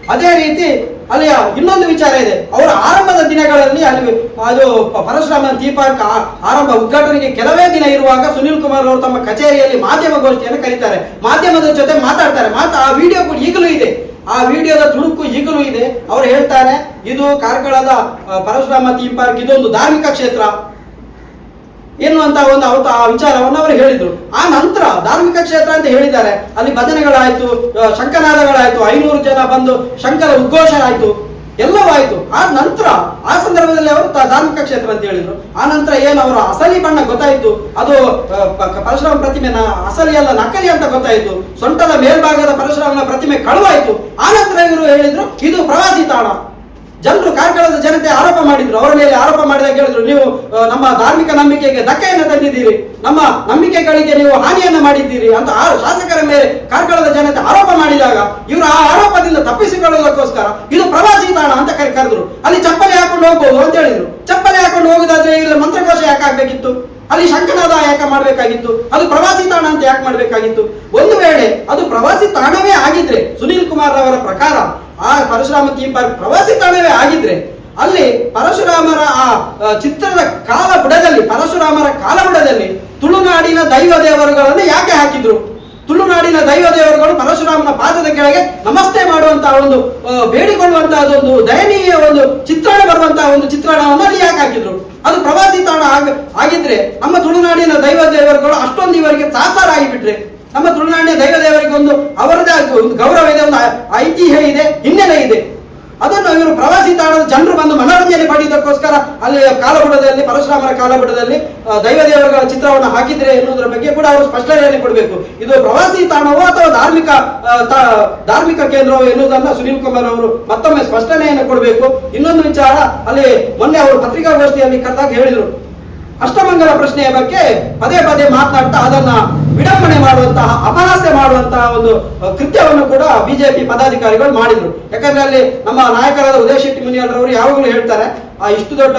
ಅದೇ ರೀತಿ ಅಲ್ಲಿ ಇನ್ನೊಂದು ವಿಚಾರ ಇದೆ. ಅವರ ಆರಂಭದ ದಿನಗಳಲ್ಲಿ ಅಲ್ಲಿ ಅದು ಪರಶುರಾಮ ದೀಪಾರ್ಕ್ ಆರಂಭ ಉದ್ಘಾಟನೆಗೆ ಕೆಲವೇ ದಿನ ಇರುವಾಗ ಸುನಿಲ್ ಕುಮಾರ್ ಅವರು ತಮ್ಮ ಕಚೇರಿಯಲ್ಲಿ ಮಾಧ್ಯಮ ಗೋಷ್ಠಿಯನ್ನು ಕರೀತಾರೆ. ಮಾಧ್ಯಮದ ಜೊತೆ ಮಾತಾಡ್ತಾರೆ. ಮಾತಾ, ಆ ವಿಡಿಯೋ ಕೂಡ ಈಗಲೂ ಇದೆ. ಆ ವಿಡಿಯೋದ ತುಣುಕು ಈಗಲೂ ಇದೆ. ಅವರು ಹೇಳ್ತಾರೆ, ಇದು ಕಾರ್ಕಳದ ಪರಶುರಾಮ ಥೀಮ್ ಪಾರ್ಕ್, ಇದೊಂದು ಧಾರ್ಮಿಕ ಕ್ಷೇತ್ರ. ಎನ್ನುವಂತ ಒಂದು ಅವತ್ತು ಆ ವಿಚಾರವನ್ನು ಅವರು ಹೇಳಿದ್ರು. ಆ ನಂತರ ಧಾರ್ಮಿಕ ಕ್ಷೇತ್ರ ಅಂತ ಹೇಳಿದ್ದಾರೆ. ಅಲ್ಲಿ ಭಜನೆಗಳಾಯ್ತು ಶಂಕನಾದಗಳಾಯ್ತು, ಐನೂರು ಜನ ಬಂದು ಶಂಕರ ಉದ್ಘೋಷ ಆಯ್ತು. ಎಲ್ಲವೂ ಆಯ್ತು ಆ ನಂತರ, ಆ ಸಂದರ್ಭದಲ್ಲಿ ಅವರು ಧಾರ್ಮಿಕ ಕ್ಷೇತ್ರ ಅಂತ ಹೇಳಿದ್ರು. ಆ ನಂತರ ಏನು ಅವರ ಅಸಲಿ ಬಣ್ಣ ಗೊತ್ತಾಯ್ತು. ಅದು ಪರಶುರಾಮ ಪ್ರತಿಮೆ ಅಸಲಿ ಅಲ್ಲ, ನಕಲಿ ಅಂತ ಗೊತ್ತಾಯ್ತು. ಸೊಂಟದ ಮೇಲ್ಭಾಗದ ಪರಶುರಾಮನ ಪ್ರತಿಮೆ ಕಳುವಾಯ್ತು. ಆ ನಂತರ ಇವರು ಹೇಳಿದ್ರು, ಇದು ಪ್ರವಾಸಿ ತಾಣ. ಜನರು ಕಾರ್ಕಳದ ಜನತೆ ಆರೋಪ ಮಾಡಿದ್ರು. ಅವರ ಮೇಲೆ ಆರೋಪ ಮಾಡಿದಾಗ ಹೇಳಿದ್ರು, ನೀವು ನಮ್ಮ ಧಾರ್ಮಿಕ ನಂಬಿಕೆಗೆ ಧಕ್ಕೆಯನ್ನು ತಂದಿದ್ದೀರಿ. ನಮ್ಮ ನಂಬಿಕೆಗಳಿಗೆ ನೀವು ಹಾನಿಯನ್ನು ಮಾಡಿದ್ದೀರಿ ಅಂತ ಆ ಶಾಸಕರ ಮೇಲೆ ಕಾರ್ಕಳದ ಜನತೆ ಆರೋಪ ಮಾಡಿದಾಗ ಇವರು ಆ ಆರೋಪದಿಂದ ತಪ್ಪಿಸಿಕೊಳ್ಳೋದಕ್ಕೋಸ್ಕರ ಇದು ಪ್ರವಾಸಿ ತಾಣ ಅಂತ ಕರೆ, ಕರೆದ್ರು. ಅಲ್ಲಿ ಚಪ್ಪಲಿ ಹಾಕೊಂಡು ಹೋಗ್ಬೋದು ಅಂತ ಹೇಳಿದ್ರು. ಚಪ್ಪಲಿ ಹಾಕೊಂಡು ಹೋಗುದಾದ್ರೆ ಇಲ್ಲಿ ಮಂತ್ರಕೋಶ ಯಾಕೆ ಆಗ್ಬೇಕಿತ್ತು ಅಲ್ಲಿ ಶಂಕನಾದ ಯಾಕೆ ಮಾಡಬೇಕಾಗಿತ್ತು? ಅದು ಪ್ರವಾಸಿ ತಾಣ ಅಂತ ಯಾಕೆ ಮಾಡಬೇಕಾಗಿತ್ತು? ಒಂದು ವೇಳೆ ಅದು ಪ್ರವಾಸಿ ತಾಣವೇ ಆಗಿದ್ರೆ ಸುನೀಲ್ ಕುಮಾರ್ ಅವರ ಪ್ರಕಾರ ಆ ಪರಶುರಾಮ ಥೀಮ್ ಪಾರ್ಕ್ ಪ್ರವಾಸಿ ತಾಣವೇ ಆಗಿದ್ರೆ ಅಲ್ಲಿ ಪರಶುರಾಮರ ಆ ಚಿತ್ರದ ಕಾಲ ಬುಡದಲ್ಲಿ ಪರಶುರಾಮರ ಕಾಲ ಬುಡದಲ್ಲಿ ತುಳುನಾಡಿನ ದೈವ ದೇವರುಗಳನ್ನು ಯಾಕೆ ಹಾಕಿದ್ರು? ತುಳುನಾಡಿನ ದೈವ ದೇವರುಗಳು ಪರಶುರಾಮನ ಪಾದದ ಕೆಳಗೆ ನಮಸ್ತೆ ಮಾಡುವಂತಹ ಒಂದು ಬೇಡಿಕೊಳ್ಳುವಂತಹ ಅದೊಂದು ದಯನೀಯ ಒಂದು ಚಿತ್ರಣ ಬರುವಂತಹ ಒಂದು ಚಿತ್ರಣವನ್ನು ಅಲ್ಲಿ ಯಾಕೆ ಹಾಕಿದ್ರು? ಅದು ಪ್ರವಾಸಿ ತಾಣ ಆಗ, ಆಗಿದ್ರೆ ನಮ್ಮ ತುಳುನಾಡಿನ ದೈವ ದೇವರುಗಳು ಅಷ್ಟೊಂದು ಇವರಿಗೆ ಸಾಕಾರ ಆಗಿಬಿಟ್ರೆ ನಮ್ಮ ತುಳುನಾಡಿನ ದೈವ ದೇವರಿಗೆ ಒಂದು ಅವರದೇ ಒಂದು ಗೌರವ ಇದೆ, ಒಂದು ಐತಿಹ್ಯ ಇದೆ, ಹಿನ್ನೆಲೆ ಇದೆ. ಅದನ್ನು ಇವರು ಪ್ರವಾಸಿ ತಾಣದ ಜನರು ಬಂದು ಮನೋರಂಜನೆ ಪಡೆಯುವುದಕ್ಕೋಸ್ಕರ ಅಲ್ಲಿ ಕಾಲಬುಡದಲ್ಲಿ, ಪರಶುರಾಮರ ಕಾಲಬುಡದಲ್ಲಿ ದೈವದೇವರ ಚಿತ್ರವನ್ನು ಹಾಕಿದ್ರೆ ಎನ್ನುವುದರ ಬಗ್ಗೆ ಕೂಡ ಅವರು ಸ್ಪಷ್ಟನೆಯನ್ನು ಕೊಡಬೇಕು. ಇದು ಪ್ರವಾಸಿ ತಾಣವೋ ಅಥವಾ ಧಾರ್ಮಿಕ ಧಾರ್ಮಿಕ ಕೇಂದ್ರವೋ ಎನ್ನುವುದನ್ನು ಸುನೀಲ್ ಕುಮಾರ್ ಅವರು ಮತ್ತೊಮ್ಮೆ ಸ್ಪಷ್ಟನೆಯನ್ನು ಕೊಡಬೇಕು. ಇನ್ನೊಂದು ವಿಚಾರ, ಅಲ್ಲಿ ಮೊನ್ನೆ ಅವರು ಪತ್ರಿಕಾಗೋಷ್ಠಿಯಲ್ಲಿ ಕರೆದಾಗ ಹೇಳಿದರು. ಅಷ್ಟಮಂಗಲ ಪ್ರಶ್ನೆಯ ಬಗ್ಗೆ ಪದೇ ಪದೇ ಮಾತನಾಡ್ತಾ ಅದನ್ನ ವಿಡಂಬನೆ ಮಾಡುವಂತಹ, ಅಪಹಾಸ್ಯ ಮಾಡುವಂತಹ ಒಂದು ಕೃತ್ಯವನ್ನು ಕೂಡ ಬಿಜೆಪಿ ಪದಾಧಿಕಾರಿಗಳು ಮಾಡಿದ್ರು. ಯಾಕಂದ್ರೆ ಅಲ್ಲಿ ನಮ್ಮ ನಾಯಕರಾದ ಉದಯ ಶೆಟ್ಟಿ ಮುನಿಯಲ್ರವರು ಯಾವಾಗಲೂ ಹೇಳ್ತಾರೆ, ಆ, ಇಷ್ಟು ದೊಡ್ಡ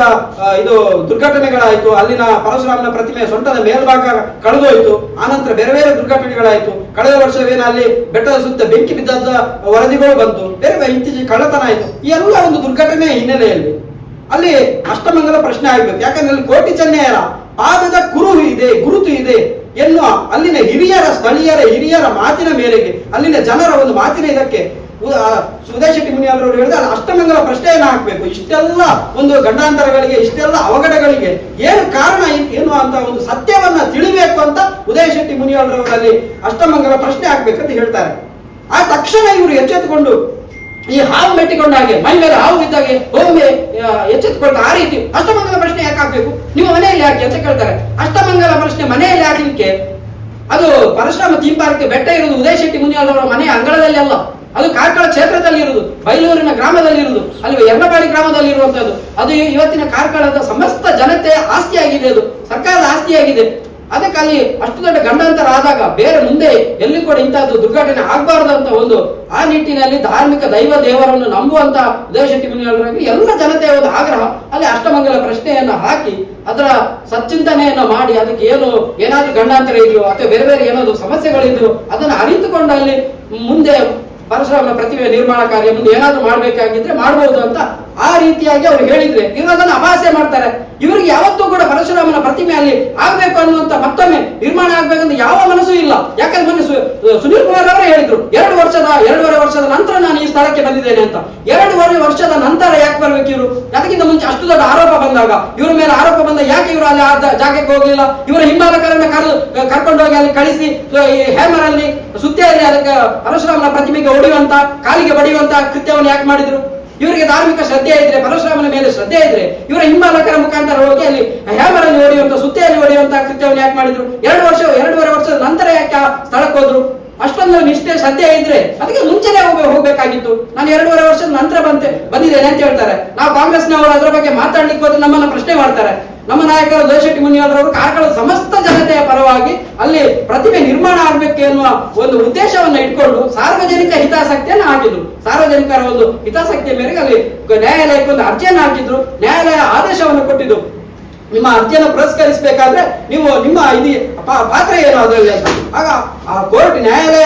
ಇದು ದುರ್ಘಟನೆಗಳಾಯ್ತು, ಅಲ್ಲಿನ ಪರಶುರಾಮನ ಪ್ರತಿಮೆ ಸೊಂಟದ ಮೇಲ್ಭಾಗ ಕಳೆದೋಯ್ತು ಆನಂತರ ಬೇರೆ ಬೇರೆ ದುರ್ಘಟನೆಗಳಾಯ್ತು, ಕಳೆದ ವರ್ಷವೇನ ಅಲ್ಲಿ ಬೆಟ್ಟದ ಸುತ್ತ ಬೆಂಕಿ ಬಿದ್ದದ ವರದಿಗಳು ಬಂತು, ಬೇರೆ ಬೇರೆ ಇತ್ತೀಚೆಗೆ ಕಳ್ಳತನ ಆಯ್ತು. ಈ ಎಲ್ಲ ಒಂದು ದುರ್ಘಟನೆ ಹಿನ್ನೆಲೆಯಲ್ಲಿ ಅಲ್ಲಿ ಅಷ್ಟಮಂಗಲ ಪ್ರಶ್ನೆ ಆಗ್ಬೇಕು. ಯಾಕಂದ್ರೆ ಅಲ್ಲಿ ಕೋಟಿ ಚೆನ್ನಯ್ಯರ ಪಾದದ ಕುರು ಇದೆ, ಗುರುತು ಇದೆ. ಎನ್ನುವ ಅಲ್ಲಿನ ಹಿರಿಯರ ಸ್ಥಳೀಯರ ಹಿರಿಯರ ಮಾತಿನ ಮೇರೆಗೆ, ಅಲ್ಲಿನ ಜನರ ಒಂದು ಮಾತಿನ ಇದಕ್ಕೆ ಸುಧಾ ಶೆಟ್ಟಿ ಮುನಿಯವರು ಹೇಳಿದ್ರೆ ಅದು ಅಷ್ಟಮಂಗಲ ಪ್ರಶ್ನೆಯನ್ನು ಹಾಕಬೇಕು. ಇಷ್ಟೆಲ್ಲ ಒಂದು ಗಂಡಾಂತರಗಳಿಗೆ, ಇಷ್ಟೆಲ್ಲ ಅವಘಡಗಳಿಗೆ ಏನು ಕಾರಣ ಏನು ಅಂತ ಒಂದು ಸತ್ಯವನ್ನ ತಿಳಿಬೇಕು ಅಂತ ಉದಯ ಶೆಟ್ಟಿ ಮುನಿಯವರಲ್ಲಿ ಅಷ್ಟಮಂಗಲ ಪ್ರಶ್ನೆ ಹಾಕ್ಬೇಕಂತ ಹೇಳ್ತಾರೆ. ಆ ತಕ್ಷಣ ಇವರು ಎಚ್ಚೆತ್ತುಕೊಂಡು ಈ ಹಾವು ಮೆಟ್ಟಿಕೊಂಡ ಹಾಗೆ ಮೈ ಮೇಲೆ ಹಾವು ಬಿದ್ದಾಗೆ ಒಮ್ಮೆ ಆ, ಎಚ್ಚೆತ್ತುಕೊಂಡು ಆ ರೀತಿ ಅಷ್ಟಮಂಗಲ ಪ್ರಶ್ನೆ ಯಾಕೆ ಹಾಕ್ಬೇಕು? ನೀವು ಮನೆಯಲ್ಲಿ ಹಾಕಿ ಅಂತ ಕೇಳ್ತಾರೆ. ಅಷ್ಟಮಂಗಲ ಪ್ರಶ್ನೆ ಮನೆಯಲ್ಲಿ ಹಾಕಲಿಕ್ಕೆ ಅದು ಪರಶುರಾಮ ಪಾರ್ಕ್ ಬೆಟ್ಟ ಇರುವುದು ಉದಯ ಶೆಟ್ಟಿ ಮುನಿಯಾಳವರ ಮನೆಯ ಅಂಗಳದಲ್ಲಿ ಅಲ್ಲ. ಅದು ಕಾರ್ಕಳ ಕ್ಷೇತ್ರದಲ್ಲಿ ಇರುವುದು ಬೈಲೂರಿನ ಗ್ರಾಮದಲ್ಲಿ ಇರುವುದು ಅಲ್ಲಿ ಎರ್ನಪಾಡಿ ಗ್ರಾಮದಲ್ಲಿ ಇರುವಂತದ್ದು ಅದು ಇವತ್ತಿನ ಕಾರ್ಕಳದ ಸಮಸ್ತ ಜನತೆಯ ಆಸ್ತಿಯಾಗಿದೆ ಅದು. ಸರ್ಕಾರದ ಆಸ್ತಿಯಾಗಿದೆ. ಅದಕ್ಕೆ ಅಲ್ಲಿ ಅಷ್ಟು ದೊಡ್ಡ ಗಂಡಾಂತರ ಆದಾಗ ಬೇರೆ ಮುಂದೆ ಎಲ್ಲಿ ಕೂಡ ಇಂತಹದ್ದು ದುರ್ಘಟನೆ ಆಗಬಾರದು ಅಂತ ಒಂದು ಆ ನಿಟ್ಟಿನಲ್ಲಿ ಧಾರ್ಮಿಕ ದೈವ ದೇವರನ್ನು ನಂಬುವಂತ ಉದಯಶಕ್ತಿ ಮುನಿಯವರಾಗಿ ಎಲ್ಲ ಜನತೆಯ ಒಂದು ಆಗ್ರಹ, ಅಲ್ಲಿ ಅಷ್ಟಮಂಗಲ ಪ್ರಶ್ನೆಯನ್ನ ಹಾಕಿ ಅದರ ಸಚ್ಚಿಂತನೆಯನ್ನು ಮಾಡಿ ಅದಕ್ಕೆ ಏನು ಏನಾದ್ರೂ ಗಂಡಾಂತರ ಇದೆಯೋ ಅಥವಾ ಬೇರೆ ಬೇರೆ ಏನಾದ್ರು ಸಮಸ್ಯೆಗಳಿದ್ರು ಅದನ್ನು ಅರಿತುಕೊಂಡು ಅಲ್ಲಿ ಮುಂದೆ ಪರಶುರಾಮನ ಪ್ರತಿಮೆ ನಿರ್ಮಾಣ ಕಾರ್ಯ ಮುಂದೆ ಏನಾದ್ರೂ ಮಾಡ್ಬೇಕಾಗಿದ್ರೆ ಮಾಡಬಹುದು ಅಂತ ಆ ರೀತಿಯಾಗಿ ಅವ್ರು ಹೇಳಿದ್ರೆ. ಇವರು ಅದನ್ನ ಅಮಾಸೆ ಮಾಡ್ತಾರೆ. ಇವರಿಗೆ ಯಾವತ್ತೂ ಪರಶುರಾಮನ ಪ್ರತಿಮೆ ಅಲ್ಲಿ ಆಗ್ಬೇಕು ಅನ್ನುವಂತ ಮತ್ತೊಮ್ಮೆ ನಿರ್ಮಾಣ ಆಗ್ಬೇಕಂತ ಯಾವ ಮನಸ್ಸು ಇಲ್ಲ. ಯಾಕಂದ್ರೆ ಮೊನ್ನೆ ಸುನೀಲ್ ಕುಮಾರ್ ಅವರೇ ಹೇಳಿದ್ರು, ಎರಡು ವರ್ಷದ, ಎರಡೂವರೆ ವರ್ಷದ ನಂತರ ನಾನು ಈ ಸ್ಥಳಕ್ಕೆ ಬಂದಿದ್ದೇನೆ ಅಂತ. ಎರಡೂವರೆ ವರ್ಷದ ನಂತರ ಯಾಕೆ ಬರ್ಬೇಕು ಇವರು? ಅದಕ್ಕಿಂತ ಮುಂಚೆ ಅಷ್ಟು ದೊಡ್ಡ ಆರೋಪ ಬಂದಾಗ, ಇವರ ಮೇಲೆ ಆರೋಪ ಬಂದ ಯಾಕೆ ಇವರು ಅಲ್ಲಿ ಆ ಜಾಗಕ್ಕೆ ಹೋಗ್ಲಿಲ್ಲ? ಇವರ ಹಿಂಬಾಲಕರನ್ನ ಕರೆದು ಕರ್ಕೊಂಡು ಹೋಗಿ ಅಲ್ಲಿ ಕಳಿಸಿ ಹ್ಯಾಮರ್ ಅಲ್ಲಿ ಸುತ್ತಿಯಲ್ಲಿ ಅದಕ್ಕೆ ಪರಶುರಾಮನ ಪ್ರತಿಮೆಗೆ ಹೊಡೆಯುವಂತ ಕಾಲಿಗೆ ಬಡಿಯುವಂತ ಕೃತ್ಯವನ್ನು ಯಾಕೆ ಮಾಡಿದ್ರು? ಇವರಿಗೆ ಧಾರ್ಮಿಕ ಶ್ರದ್ಧೆ ಇದ್ರೆ, ಪರಶುರಾಮನ ಮೇಲೆ ಶ್ರದ್ಧೆ ಇದ್ರೆ, ಇವರ ಹಿಂಬಾಲಕರ ಮುಖಾಂತರ ಹೋಗಿ ಅಲ್ಲಿ ಹ್ಯಾಮರಲ್ಲಿ ಹೊಡೆಯುವಂತ ಸುತ್ತೆಯಲ್ಲಿ ಹೊಡೆಯುವಂತ ಕೃತ್ಯವನ್ನು ಯಾಕೆ ಮಾಡಿದ್ರು? ಎರಡು ವರ್ಷ, ಎರಡೂವರೆ ವರ್ಷದ ನಂತರ ಯಾಕೆ ಸ್ಥಳಕ್ಕೆ ಹೋದ್ರು? ಅಷ್ಟೊಂದು ನಿಷ್ಠೆ, ಶ್ರದ್ಧೆ ಇದ್ರೆ ಅದಕ್ಕೆ ಮುಂಚೆನೆ ಹೋಗ, ಹೋಗ್ಬೇಕಾಗಿತ್ತು. ನಾನು ಎರಡೂವರೆ ವರ್ಷದ ನಂತರ ಬಂತೆ, ಬಂದಿದ್ದೇನೆ ಅಂತ ಹೇಳ್ತಾರೆ. ನಾವು ಕಾಂಗ್ರೆಸ್ನವರು ಅದರ ಬಗ್ಗೆ ಮಾತಾಡ್ಲಿಕ್ಕೆ ಹೋದ್ರೆ ನಮ್ಮನ್ನ ಪ್ರಶ್ನೆ ಮಾಡ್ತಾರೆ. ನಮ್ಮ ನಾಯಕರು ದೋಶೆಟ್ಟಿ ಮುನಿಯಾದ್ರವರು ಕಾರ್ಕಳದ ಸಮಸ್ತ ಜನತೆಯ ಪರವಾಗಿ ಅಲ್ಲಿ ಪ್ರತಿಮೆ ನಿರ್ಮಾಣ ಆಗಬೇಕು ಎನ್ನುವ ಒಂದು ಉದ್ದೇಶವನ್ನು ಇಟ್ಕೊಂಡು ಸಾರ್ವಜನಿಕ ಹಿತಾಸಕ್ತಿಯನ್ನ ಹಾಕಿದ್ರು. ಸಾರ್ವಜನಿಕರ ಒಂದು ಹಿತಾಸಕ್ತಿಯ ಮೇರೆಗೆ ಅಲ್ಲಿ ನ್ಯಾಯಾಲಯಕ್ಕೆ ಒಂದು ಅರ್ಜಿಯನ್ನು ಹಾಕಿದ್ರು. ನ್ಯಾಯಾಲಯ ಆದೇಶವನ್ನು ಕೊಟ್ಟಿದ್ದು. ನಿಮ್ಮ ಅರ್ಜಿಯನ್ನು ಪುರಸ್ಕರಿಸಬೇಕಾದ್ರೆ ನೀವು ನಿಮ್ಮ ಇದು ಪಾತ್ರ ಏನು ಅದರಲ್ಲಿ ಆಗ ಆ ಕೋರ್ಟ್ ನ್ಯಾಯಾಲಯ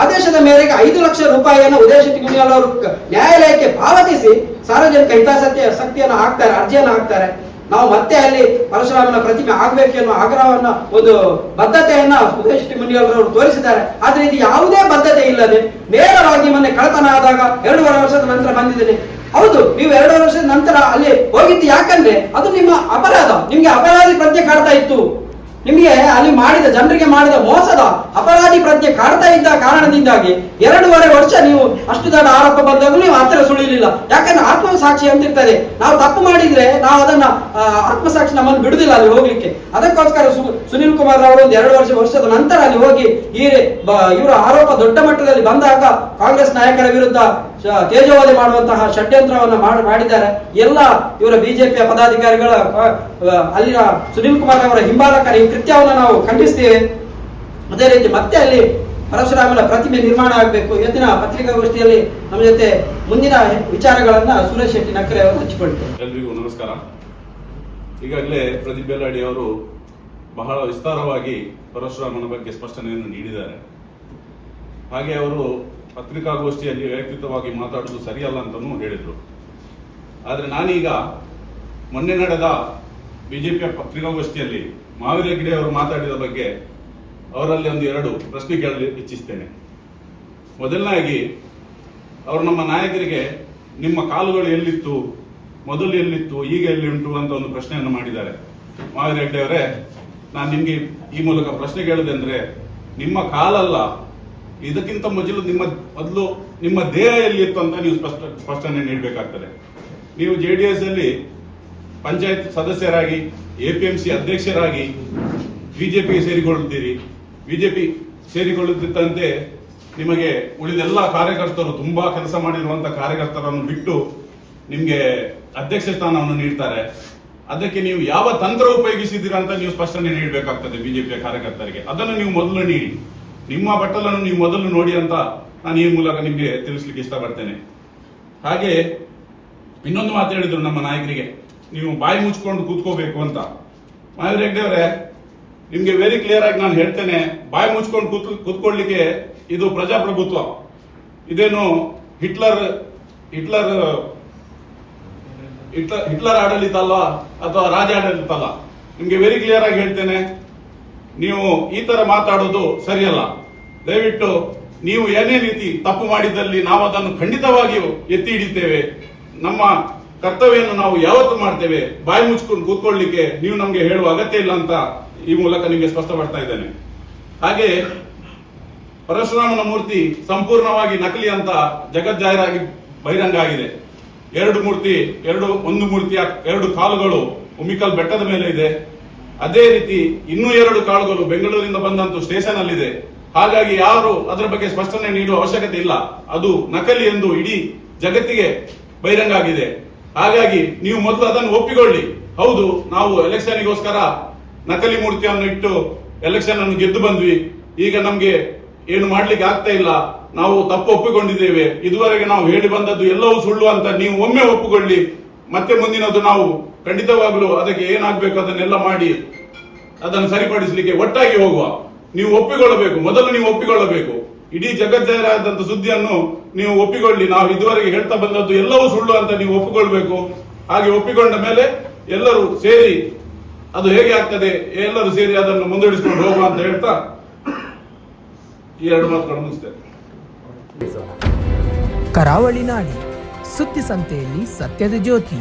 ಆದೇಶದ ಮೇರೆಗೆ ಐದು ಲಕ್ಷ ರೂಪಾಯಿಯನ್ನು ಉದಯ ಶೆಟ್ಟಿ ಅವರು ನ್ಯಾಯಾಲಯಕ್ಕೆ ಪಾವತಿಸಿ ಸಾರ್ವಜನಿಕ ಹಿತಾಸಕ್ತಿಯ ಶಕ್ತಿಯನ್ನು ಹಾಕ್ತಾರೆ, ಅರ್ಜಿಯನ್ನು ಹಾಕ್ತಾರೆ. ನಾವು ಮತ್ತೆ ಅಲ್ಲಿ ಪರಶುರಾಮನ ಪ್ರತಿಮೆ ಆಗ್ಬೇಕೆನ್ನುವ ಆಗ್ರಹವನ್ನ ಒಂದು ಬದ್ಧತೆಯನ್ನ ಶೆಟ್ಟಿ ಮುನಿಯವರು ತೋರಿಸಿದ್ದಾರೆ. ಆದ್ರೆ ಇದು ಯಾವುದೇ ಬದ್ಧತೆ ಇಲ್ಲದೆ ನೇರವಾಗಿ ಮೊನ್ನೆ ಕಳತನ ಆದಾಗ ಎರಡೂವರೆ ವರ್ಷದ ನಂತರ ಬಂದಿದ್ದೇನೆ. ಹೌದು, ನೀವು ಎರಡು ವರ್ಷದ ನಂತರ ಅಲ್ಲಿ ಹೋಗಿದ್ದು ಯಾಕಂದ್ರೆ ಅದು ನಿಮ್ಮ ಅಪರಾಧ. ನಿಮ್ಗೆ ಅಪರಾಧಿ ಪ್ರಜ್ಞೆ ಕಾಡ್ತಾ ಇತ್ತು. ನಿಮಗೆ ಅಲ್ಲಿ ಮಾಡಿದ, ಜನರಿಗೆ ಮಾಡಿದ ಮೋಸದ ಅಪರಾಧಿ ಪ್ರಜ್ಞೆ ಕಾಡ್ತಾ ಇದ್ದ ಕಾರಣದಿಂದಾಗಿ ಎರಡೂವರೆ ವರ್ಷ ನೀವು ಅಷ್ಟು ದೊಡ್ಡ ಆರೋಪ ಬಂದಾಗಲೂ ನೀವು ಹತ್ತಿರ ಸುಳಿಲಿಲ್ಲ. ಯಾಕಂದ್ರೆ ಆತ್ಮಸಾಕ್ಷಿ ಅಂತಿರ್ತದೆ ನಾವು ತಪ್ಪು ಮಾಡಿದ್ರೆ ನಾವು ಅದನ್ನ ಆತ್ಮಸಾಕ್ಷಿ ನಮ್ಮನ್ನು ಬಿಡುದಿಲ್ಲ ಅಲ್ಲಿ ಹೋಗ್ಲಿಕ್ಕೆ. ಅದಕ್ಕೋಸ್ಕರ ಸುನಿಲ್ ಕುಮಾರ್ ಅವರು ಒಂದು ಎರಡು ವರ್ಷ, ವರ್ಷದ ನಂತರ ಅಲ್ಲಿ ಹೋಗಿ ಈ ಇವರ ಆರೋಪ ದೊಡ್ಡ ಮಟ್ಟದಲ್ಲಿ ಬಂದಾಗ ಕಾಂಗ್ರೆಸ್ ನಾಯಕರ ವಿರುದ್ಧ ತೇಜೋವಧೆ ಮಾಡುವಂತಹ ಷಡ್ಯಂತ್ರವನ್ನು ಮಾಡಿ ಮಾಡಿದ್ದಾರೆ. ಎಲ್ಲ ಇವರ ಬಿಜೆಪಿಯ ಪದಾಧಿಕಾರಿಗಳ ಅಲ್ಲಿನ ಸುನಿಲ್ ಕುಮಾರ್ ಅವರ ಹಿಂಬಾಲಕರ ಈ ಕೃತ್ಯವನ್ನು ನಾವು ಖಂಡಿಸ್ತೇವೆ. ಅದೇ ರೀತಿ ಮತ್ತೆ ಅಲ್ಲಿ ಪರಶುರಾಮನ ಪ್ರತಿಮೆ ನಿರ್ಮಾಣ ಆಗಬೇಕು. ಇವತ್ತಿನ ಪತ್ರಿಕಾಗೋಷ್ಠಿಯಲ್ಲಿ ನಮ್ಮ ಜೊತೆ ಮುಂದಿನ ವಿಚಾರಗಳನ್ನ ಸುರೇಶ್ ಶೆಟ್ಟಿ ನಕ್ಕರೆ ಅವರು ಹಂಚಿಕೊಳ್ತಾರೆ. ಎಲ್ರಿಗೂ ನಮಸ್ಕಾರ. ಈಗಾಗಲೇ ಪ್ರದೀಪ್ ಬೆಲ್ಲಾಡಿ ಅವರು ಬಹಳ ವಿಸ್ತಾರವಾಗಿ ಪರಶುರಾಮನ ಬಗ್ಗೆ ಸ್ಪಷ್ಟನೆಯನ್ನು ನೀಡಿದ್ದಾರೆ. ಹಾಗೆ ಅವರು ಪತ್ರಿಕಾಗೋಷ್ಠಿಯಲ್ಲಿ ವೈಯಕ್ತಿಕವಾಗಿ ಮಾತಾಡುವುದು ಸರಿಯಲ್ಲ ಅಂತಲೂ ಹೇಳಿದರು. ಆದರೆ ನಾನೀಗ ಮೊನ್ನೆ ನಡೆದ ಬಿಜೆಪಿಯ ಪತ್ರಿಕಾಗೋಷ್ಠಿಯಲ್ಲಿ ಮಾವಿರ ಗಿಡೆ ಅವರು ಮಾತಾಡಿದ ಬಗ್ಗೆ ಅವರಲ್ಲಿ ಒಂದು ಎರಡು ಪ್ರಶ್ನೆ ಕೇಳಲು ಇಚ್ಛಿಸ್ತೇನೆ. ಮೊದಲನಾಗಿ ಅವರು ನಮ್ಮ ನಾಯಕರಿಗೆ, ನಿಮ್ಮ ಕಾಲುಗಳು ಎಲ್ಲಿತ್ತು, ಮೊದಲು ಎಲ್ಲಿತ್ತು, ಈಗ ಎಲ್ಲಿ ಉಂಟು ಅಂತ ಒಂದು ಪ್ರಶ್ನೆಯನ್ನು ಮಾಡಿದ್ದಾರೆ. ಮಾವಿರ ಅವರೇ, ನಾನು ನಿಮಗೆ ಈ ಮೂಲಕ ಪ್ರಶ್ನೆ ಕೇಳಿದೆ ಅಂದರೆ ನಿಮ್ಮ ಕಾಲಲ್ಲ ಇದಕ್ಕಿಂತ ಮೊದಲು ನಿಮ್ಮ ಮೊದಲು ನಿಮ್ಮ ದೇಹ ಎಲ್ಲಿತ್ತು ಅಂತ ನೀವು ಸ್ಪಷ್ಟ ಸ್ಪಷ್ಟನೆ ನೀಡಬೇಕಾಗ್ತದೆ. ನೀವು ಜೆ ಡಿ ಎಸ್ ಅಲ್ಲಿ ಪಂಚಾಯತ್ ಸದಸ್ಯರಾಗಿ ಎಪಿಎಂಸಿ ಅಧ್ಯಕ್ಷರಾಗಿ ಬಿಜೆಪಿಗೆ ಸೇರಿಕೊಳ್ಳುತ್ತೀರಿ. ಬಿಜೆಪಿ ಸೇರಿಕೊಳ್ಳುತ್ತಿದ್ದಂತೆ ನಿಮಗೆ ಉಳಿದೆಲ್ಲ ಕಾರ್ಯಕರ್ತರು ತುಂಬಾ ಕೆಲಸ ಮಾಡಿರುವಂತ ಕಾರ್ಯಕರ್ತರನ್ನು ಬಿಟ್ಟು ನಿಮಗೆ ಅಧ್ಯಕ್ಷ ಸ್ಥಾನವನ್ನು ನೀಡ್ತಾರೆ. ಅದಕ್ಕೆ ನೀವು ಯಾವ ತಂತ್ರ ಉಪಯೋಗಿಸಿದ್ದೀರಾ ಅಂತ ನೀವು ಸ್ಪಷ್ಟನೆ ನೀಡಬೇಕಾಗ್ತದೆ ಬಿಜೆಪಿಯ ಕಾರ್ಯಕರ್ತರಿಗೆ. ಅದನ್ನು ನೀವು ಮೊದಲು ನೀಡಿ. ನಿಮ್ಮ ಬಟ್ಟಲನ್ನು ನೀವು ಮೊದಲು ನೋಡಿ ಅಂತ ನಾನು ಈ ಮೂಲಕ ನಿಮಗೆ ತಿಳಿಸ್ಲಿಕ್ಕೆ ಇಷ್ಟಪಡ್ತೇನೆ. ಹಾಗೆ ಇನ್ನೊಂದು ಮಾತು ಹೇಳಿದ್ರು ನಮ್ಮ ನಾಯಕರಿಗೆ, ನೀವು ಬಾಯಿ ಮುಚ್ಕೊಂಡು ಕೂತ್ಕೋಬೇಕು ಅಂತ. ಮಹೇಂದ್ರ ಹೆಗ್ಡೆ ಅವರೇ, ನಿಮ್ಗೆ ವೆರಿ ಕ್ಲಿಯರ್ ಆಗಿ ನಾನು ಹೇಳ್ತೇನೆ, ಬಾಯಿ ಮುಚ್ಕೊಂಡು ಕೂತ್ ಕೂತ್ಕೊಳ್ಳಿಕ್ಕೆ ಇದು ಪ್ರಜಾಪ್ರಭುತ್ವ. ಇದೇನು ಹಿಟ್ಲರ್ ಹಿಟ್ಲರ್ ಹಿಟ್ಲರ್ ಹಿಟ್ಲರ್ ಆಡಳಿತ ಅಲ್ವಾ, ಅಥವಾ ರಾಜ ಆಡಳಿತ ಅಲ್ಲ? ನಿಮ್ಗೆ ವೆರಿ ಕ್ಲಿಯರ್ ಆಗಿ ಹೇಳ್ತೇನೆ ನೀವು ಈ ತರ ಮಾತಾಡೋದು ಸರಿಯಲ್ಲ. ದಯವಿಟ್ಟು ನೀವು ಏನೇ ರೀತಿ ತಪ್ಪು ಮಾಡಿದ್ದಲ್ಲಿ ನಾವು ಅದನ್ನು ಖಂಡಿತವಾಗಿಯೂ ಎತ್ತಿ ಹಿಡಿತೇವೆ ನಮ್ಮ ಕರ್ತವ್ಯವನ್ನು ನಾವು ಯಾವತ್ತು ಮಾಡ್ತೇವೆ. ಬಾಯಿ ಮುಚ್ಕೊಂಡು ಕೂತ್ಕೊಳ್ಳಿಕ್ಕೆ ನೀವು ನಮಗೆ ಹೇಳುವ ಅಗತ್ಯ ಇಲ್ಲ ಅಂತ ಈ ಮೂಲಕ ನಿಮಗೆ ಸ್ಪಷ್ಟಪಡ್ತಾ ಇದ್ದೇನೆ. ಹಾಗೆ ಪರಶುರಾಮನ ಮೂರ್ತಿ ಸಂಪೂರ್ಣವಾಗಿ ನಕಲಿ ಅಂತ ಜಗಜ್ಜಾಹೀರಾಗಿ ಬಹಿರಂಗ ಆಗಿದೆ. ಎರಡು ಮೂರ್ತಿ, ಎರಡು, ಒಂದು ಮೂರ್ತಿಯ ಎರಡು ಕಾಲುಗಳು ಉಮಿಕಲ್ ಬೆಟ್ಟದ ಮೇಲೆ ಇದೆ. ಅದೇ ರೀತಿ ಇನ್ನೂ ಎರಡು ಕಾಳುಗಳು ಬೆಂಗಳೂರಿಂದ ಬಂದಂತೂ ಸ್ಟೇಷನ್ ಅಲ್ಲಿದೆ ಹಾಗಾಗಿ ಯಾರು ಅದರ ಬಗ್ಗೆ ಸ್ಪಷ್ಟನೆ ನೀಡುವ ಅವಶ್ಯಕತೆ ಇಲ್ಲ. ಅದು ನಕಲಿ ಎಂದು ಇಡೀ ಜಗತ್ತಿಗೆ ಬಹಿರಂಗ ಆಗಿದೆ ಹಾಗಾಗಿ ನೀವು ಮೊದಲು ಅದನ್ನು ಒಪ್ಪಿಕೊಳ್ಳಿ. ಹೌದು, ನಾವು ಎಲೆಕ್ಷನ್ಗೋಸ್ಕರ ನಕಲಿ ಮೂರ್ತಿಯನ್ನು ಇಟ್ಟು ಎಲೆಕ್ಷನ್ ಅನ್ನು ಗೆದ್ದು ಬಂದ್ವಿ. ಈಗ ನಮ್ಗೆ ಏನು ಮಾಡ್ಲಿಕ್ಕೆ ಆಗ್ತಾ ಇಲ್ಲ. ನಾವು ತಪ್ಪು ಒಪ್ಪಿಕೊಂಡಿದ್ದೇವೆ. ಇದುವರೆಗೆ ನಾವು ಹೇಳಿ ಬಂದದ್ದು ಎಲ್ಲವೂ ಸುಳ್ಳು ಅಂತ ನೀವು ಒಮ್ಮೆ ಒಪ್ಪಿಕೊಳ್ಳಿ. ಮತ್ತೆ ಮುಂದಿನದು ನಾವು ಖಂಡಿತವಾಗ್ಲೂ ಅದಕ್ಕೆ ಏನಾಗ್ಬೇಕು ಅದನ್ನೆಲ್ಲ ಮಾಡಿ ಅದನ್ನು ಸರಿಪಡಿಸಲಿಕ್ಕೆ ಒಟ್ಟಾಗಿ ಹೋಗುವ. ನೀವು ಒಪ್ಪಿಕೊಳ್ಳಬೇಕು. ಮೊದಲು ನೀವು ಒಪ್ಪಿಕೊಳ್ಳಬೇಕು. ಇಡೀ ಜಗಜ್ಜಾಹೀರಾದಂತ ಸುದ್ದಿಯನ್ನು ನೀವು ಒಪ್ಪಿಕೊಳ್ಳಿ. ನಾವು ಇದುವರೆಗೆ ಹೇಳ್ತಾ ಬಂದದ್ದು ಎಲ್ಲವೂ ಸುಳ್ಳು ಅಂತ ನೀವು ಒಪ್ಪಿಕೊಳ್ಬೇಕು. ಹಾಗೆ ಒಪ್ಪಿಕೊಂಡ ಮೇಲೆ ಎಲ್ಲರೂ ಸೇರಿ ಅದು ಹೇಗೆ ಆಗ್ತದೆ, ಎಲ್ಲರೂ ಸೇರಿ ಅದನ್ನು ಮುಂದುವರಿಸಿಕೊಂಡು ಹೋಗುವ ಅಂತ ಹೇಳ್ತಾ ಈ ಎರಡು ಮಾತುಗಳನ್ನು ಮುಗಿಸ್ತೇನೆ. ಕರಾವಳಿ ನಾಡಿ ಸುದ್ದಿ ಸಂತೆಯಲ್ಲಿ ಸತ್ಯದ ಜ್ಯೋತಿ.